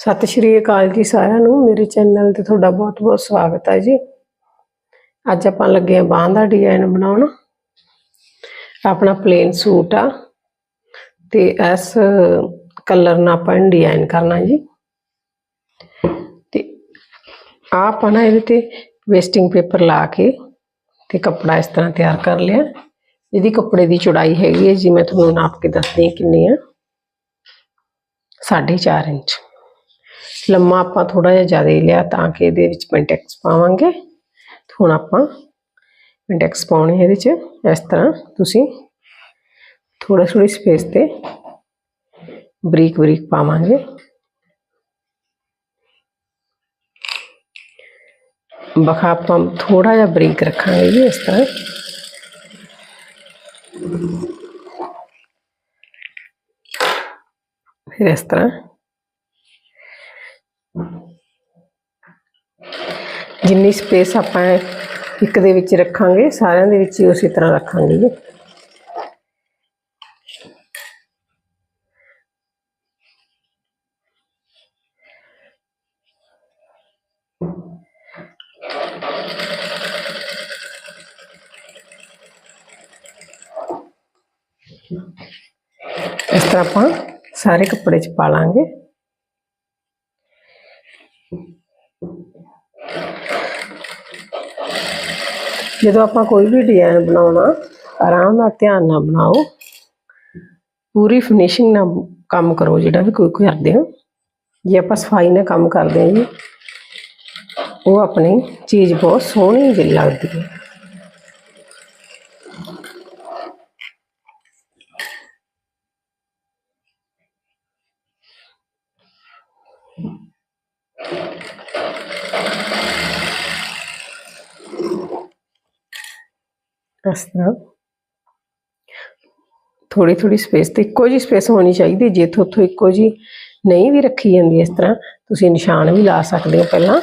ਸਤਿ ਸ਼੍ਰੀ ਅਕਾਲ ਜੀ ਸਾਰਿਆਂ ਨੂੰ। ਮੇਰੇ ਚੈਨਲ ਤੇ ਤੁਹਾਡਾ ਬਹੁਤ-ਬਹੁਤ ਸਵਾਗਤ ਹੈ ਜੀ। ਅੱਜ ਆਪਾਂ ਲੱਗੇ ਆ ਬਾਂਹ ਦਾ ਡਿਜ਼ਾਈਨ ਬਣਾਉਣ। ਆਪਣਾ ਪਲੇਨ ਸੂਟ ਆ। ਤੇ ਇਸ ਕਲਰ ਨਾਲ ਆਪਾਂ ਡਿਜ਼ਾਈਨ ਕਰਨਾ ਜੀ। ਤੇ ਆਹ ਆਪਾਂ ਨਾ ਇਹਦੇ ਤੇ ਵੇਸਟਿੰਗ ਪੇਪਰ ਲਾ ਕੇ ਤੇ ਕੱਪੜਾ ਇਸ ਤਰ੍ਹਾਂ ਤਿਆਰ ਕਰ ਲਿਆ। ਇਹਦੀ ਕੱਪੜੇ ਦੀ ਚੌੜਾਈ ਹੈਗੀ ਹੈ ਜੀ, ਮੈਂ ਤੁਹਾਨੂੰ ਨਾਪ ਕੇ ਦੱਸਦੀ ਕਿੰਨੀ ਆ। 4.5 ਇੰਚ। ਲੰਮਾ ਆਪਾਂ ਥੋੜਾ ਜਿਹਾ ਜ਼ਿਆਦਾ ਹੀ ਲਿਆ ਤਾਂ ਕਿ ਇਹਦੇ ਵਿੱਚ ਪੈਂਟੈਕਸ ਪਾਵਾਂਗੇ ਤੇ ਹੁਣ ਆਪਾਂ ਪੈਂਟੈਕਸ ਪਾਉਣੇ ਇਹਦੇ ਚ ਇਸ ਤਰ੍ਹਾਂ ਤੁਸੀਂ ਥੋੜਾ ਥੋੜੀ ਸਪੇਸ ਤੇ ਬਰੀਕ ਬਰੀਕ ਪਾਵਾਂਗੇ ਬਖਾ ਆਪਾਂ ਥੋੜਾ ਜਿਹਾ ਬਰੀਕ ਰੱਖਾਂਗੇ ਜੀ ਇਸ ਤਰ੍ਹਾਂ ਫਿਰ ਇਸ ਤਰ੍ਹਾਂ ਜਿੰਨੀ ਸਪੇਸ ਆਪਾਂ ਇੱਕ ਦੇ ਵਿੱਚ ਰੱਖਾਂਗੇ, ਸਾਰਿਆਂ ਦੇ ਵਿੱਚ ਹੀ ਉਸੇ ਤਰ੍ਹਾਂ ਰੱਖਾਂਗੇ ਜੀ। ਇਸ ਤਰ੍ਹਾਂ ਆਪਾਂ ਸਾਰੇ ਕੱਪੜੇ 'ਚ ਪਾ ਲਾਂਗੇ। ਜਦੋਂ ਆਪਾਂ ਕੋਈ ਵੀ ਡਿਜ਼ਾਈਨ ਬਣਾਉਣਾ ਆਰਾਮ ਨਾਲ ਧਿਆਨ ਨਾਲ ਬਣਾਓ ਪੂਰੀ ਫਿਨਿਸ਼ਿੰਗ ਨਾਲ ਕੰਮ ਕਰੋ ਜਿਹੜਾ ਵੀ ਕੋਈ ਕਰਦੇ ਹੋ ਜੇ ਆਪਾਂ ਸਫਾਈ ਨਾਲ ਕੰਮ ਕਰਦੇ ਹਾਂ ਜੀ ਉਹ ਆਪਣੀ ਚੀਜ਼ ਬਹੁਤ ਸੋਹਣੀ ਜਿਹੀ ਲੱਗਦੀ ਹੈ ਇਸ ਤਰ੍ਹਾਂ ਥੋੜੀ ਥੋੜੀ ਸਪੇਸ ਤੇ ਇੱਕੋ ਜੀ ਸਪੇਸ ਹੋਣੀ ਚਾਹੀਦੀ, ਜੇ ਥੋਥੋਂ ਇੱਕੋ ਜੀ ਨਹੀਂ ਵੀ ਰੱਖੀ ਜਾਂਦੀ ਇਸ ਤਰ੍ਹਾਂ, ਤੁਸੀਂ ਨਿਸ਼ਾਨ ਵੀ ਲਾ ਸਕਦੇ ਹੋ ਪਹਿਲਾਂ।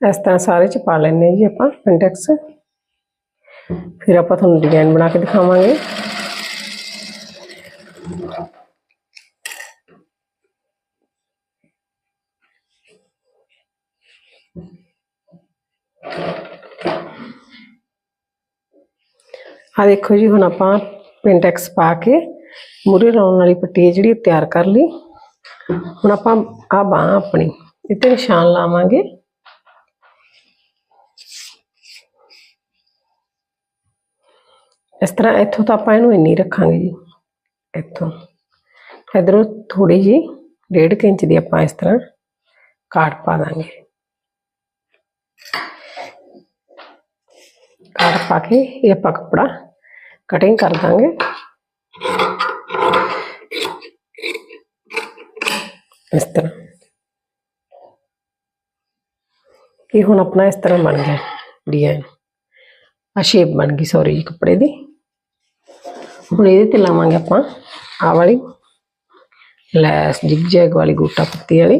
ਇਸ ਤਰ੍ਹਾਂ ਸਾਰੇ ਚ ਪਾ ਲੈਣੇ ਜੀ ਆਪਾਂ ਸਿੰਟੈਕਸ ਫਿਰ ਆਪਾਂ ਤੁਹਾਨੂੰ ਡਿਜ਼ਾਈਨ ਬਣਾ ਕੇ ਦਿਖਾਵਾਂਗੇ ਆ ਦੇਖੋ ਜੀ, ਹੁਣ ਆਪਾਂ ਪਿੰਟੈਕਸ ਪਾ ਕੇ ਮੂਰੇ ਲਾਉਣ ਵਾਲੀ ਪੱਟੀ ਹੈ ਜਿਹੜੀ ਤਿਆਰ ਕਰ ਲਈ। ਹੁਣ ਆਪਾਂ ਆ ਬਾਹ ਆਪਣੀ ਇੱਥੇ ਨਿਸ਼ਾਨ ਲਾਵਾਂਗੇ। ਇਸ ਤਰ੍ਹਾਂ ਇੱਥੋਂ ਤਾਂ ਆਪਾਂ ਇਹਨੂੰ ਇੰਨੀ ਰੱਖਾਂਗੇ ਜੀ, ਇੱਥੋਂ। ਇਧਰੋਂ ਥੋੜੀ ਜੀ ਡੇਢ ਕੁ ਇੰਚ ਦੀ ਆਪਾਂ ਇਸ ਤਰ੍ਹਾਂ ਕਾਟ ਪਾ ਦਾਂਗੇ। ਕਾਟ ਪਾ ਕੇ ਇਹ ਆਪਾਂ ਕੱਪੜਾ ਕਟਿੰਗ ਕਰ ਦਾਂਗੇ। ਇਸ ਤਰ੍ਹਾਂ। ਇਹ ਹੁਣ ਆਪਣਾ ਇਸ ਤਰ੍ਹਾਂ ਬਣ ਗਿਆ ਡਿਜ਼ਾਈਨ ਆ ਸ਼ੇਪ ਬਣ ਗਈ ਸੌਰੀ ਜੀ, ਕੱਪੜੇ ਦੀ। ਹੁਣ ਇਹਦੇ ਤੇ ਲਾਵਾਂਗੇ ਆਪਾਂ ਆ ਵਾਲੀ, ਲੈਸ ਜਿਗ ਜੈਗ ਵਾਲੀ ਗੋਟਾ ਪੱਤੀ ਵਾਲੀ।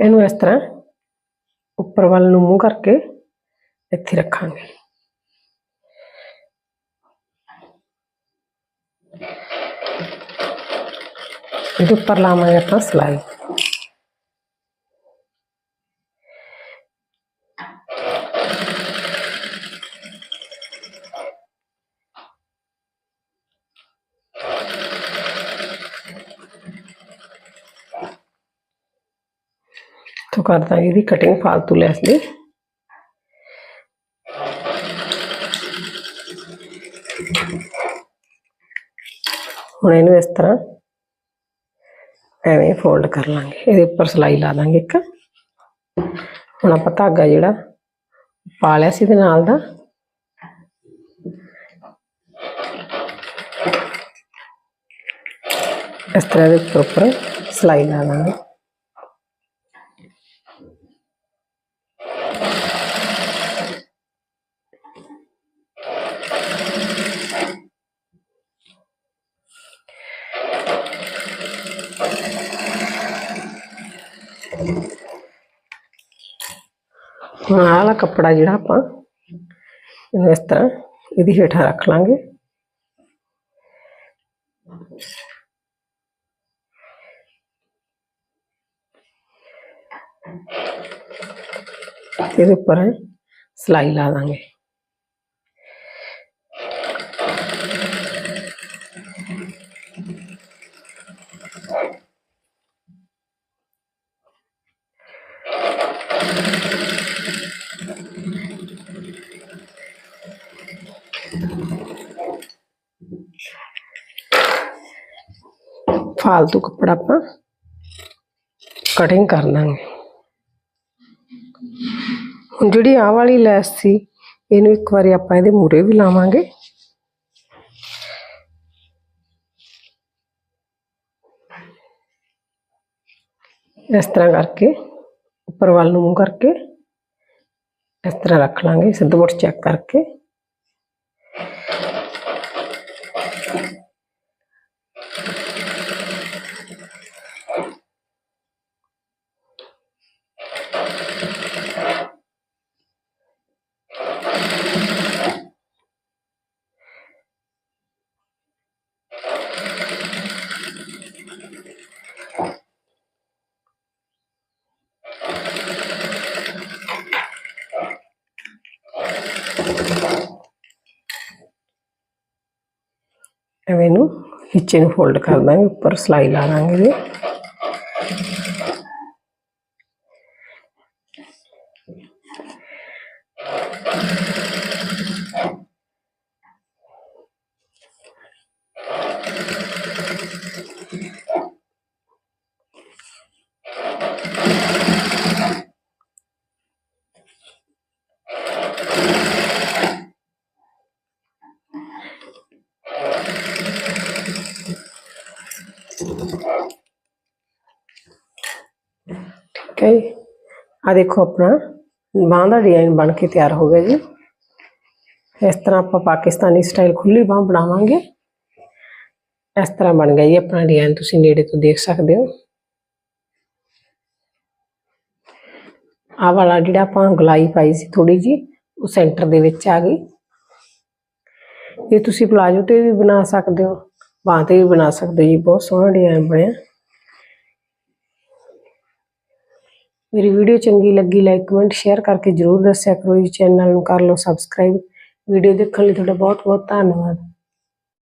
ਇਹਨੂੰ ਇਸ ਤਰ੍ਹਾਂ ਉੱਪਰ ਵੱਲ ਨੂੰ ਮੂੰਹ ਕਰਕੇ ਇੱਥੇ ਰੱਖਾਂਗੇ ਇਹਦੇ ਉੱਪਰ ਲਾਵਾਂਗੇ ਆਪਾਂ ਸਲਾਈ ਤੋਂ ਕਰ ਦਾਂਗੇ ਇਹਦੀ ਕਟਿੰਗ ਫਾਲਤੂ ਲੈਸ ਦੀ। ਹੁਣ ਇਹਨੂੰ ਇਸ ਤਰ੍ਹਾਂ ਐਵੇਂ ਫੋਲਡ ਕਰ ਲਾਂਗੇ। ਇਹਦੇ ਉੱਪਰ ਸਲਾਈ ਲਾ ਦਾਂਗੇ ਇੱਕ। ਹੁਣ ਆਪਾਂ ਧਾਗਾ ਜਿਹੜਾ ਪਾ ਲਿਆ ਸੀ ਇਹਦੇ ਨਾਲ ਦਾ। ਇਸ ਤਰ੍ਹਾਂ ਦੇ ਉੱਪਰ ਉੱਪਰ ਸਲਾਈ ਲਾ ਲਾਂਗੇ ਹੁਣ ਆਹ ਵਾਲਾ ਕੱਪੜਾ ਜਿਹੜਾ ਆਪਾਂ ਇਹਨੂੰ ਇਸ ਤਰ੍ਹਾਂ ਇਹਦੀ ਹੇਠਾਂ ਰੱਖ ਲਾਂਗੇ ਇਹਦੇ ਉੱਪਰ ਸਲਾਈ ਲਾ ਦਾਂਗੇ ਫਾਲਤੂ ਕੱਪੜਾ ਆਪਾਂ ਕਟਿੰਗ ਕਰ ਦਾਂਗੇ ਹੁਣ ਜਿਹੜੀ ਆਹ ਵਾਲੀ ਲੈਸ ਸੀ ਇਹਨੂੰ ਇੱਕ ਵਾਰੀ ਆਪਾਂ ਇਹਦੇ ਮੂਰੇ ਵੀ ਲਾਵਾਂਗੇ ਇਸ ਤਰ੍ਹਾਂ ਕਰਕੇ ਉੱਪਰ ਵੱਲ ਨੂੰ ਮੂੰਹ ਕਰਕੇ ਇਸ ਤਰ੍ਹਾਂ ਰੱਖ ਲਾਂਗੇ ਸਿੱਧਾ ਚੈੱਕ ਕਰਕੇ ਐਵੇਂ ਨੂੰ ਨੀਚੇ ਨੂੰ ਫੋਲਡ ਕਰ ਦਾਂਗੇ ਉੱਪਰ ਸਲਾਈ ਲਾ ਦਾਂਗੇ ਇਹਦੇ। ਠੀਕ ਹੈ ਜੀ। ਆ ਦੇਖੋ ਆਪਣਾ, ਬਾਂਹ ਦਾ ਡਿਜ਼ਾਈਨ ਬਣ ਕੇ ਤਿਆਰ ਹੋ ਗਿਆ ਜੀ। ਇਸ ਤਰ੍ਹਾਂ ਆਪਾਂ ਪਾਕਿਸਤਾਨੀ ਸਟਾਈਲ ਖੁੱਲੀ ਬਾਂਹ ਬਣਾਵਾਂਗੇ। ਇਸ ਤਰ੍ਹਾਂ ਬਣ ਗਿਆ ਜੀ ਆਪਣਾ ਡਿਜ਼ਾਈਨ ਤੁਸੀਂ ਨੇੜੇ ਤੋਂ ਦੇਖ ਸਕਦੇ ਹੋ। ਆਹ ਵਾਲਾ ਜਿਹੜਾ ਆਪਾਂ ਗਲਾਈ ਪਾਈ ਸੀ ਥੋੜੀ ਜੀ ਉਹ ਸੈਂਟਰ ਦੇ ਵਿੱਚ ਆ ਗਈ। ਇਹ ਤੁਸੀਂ ਪਲਾਜੋ ਤੇ ਵੀ ਬਣਾ ਸਕਦੇ ਹੋ, ਬਾਂਹ ਤੇ ਵੀ ਬਣਾ ਸਕਦੇ ਹੋ ਜੀ, ਬਹੁਤ ਸੋਹਣਾ ਡਿਜ਼ਾਈਨ ਬਣਿਆ। ਮੇਰੀ ਵੀਡੀਓ ਚੰਗੀ ਲੱਗੀ ਲਾਈਕ ਕਮੈਂਟ ਸ਼ੇਅਰ ਕਰਕੇ ਜਰੂਰ ਦੱਸਿਆ ਕਰੋ ਜੀ ਚੈਨਲ ਨੂੰ ਕਰ ਲਓ ਸਬਸਕ੍ਰਾਈਬ ਵੀਡੀਓ ਦੇਖਣ ਲਈ ਤੁਹਾਡਾ ਬਹੁਤ ਬਹੁਤ ਧੰਨਵਾਦ।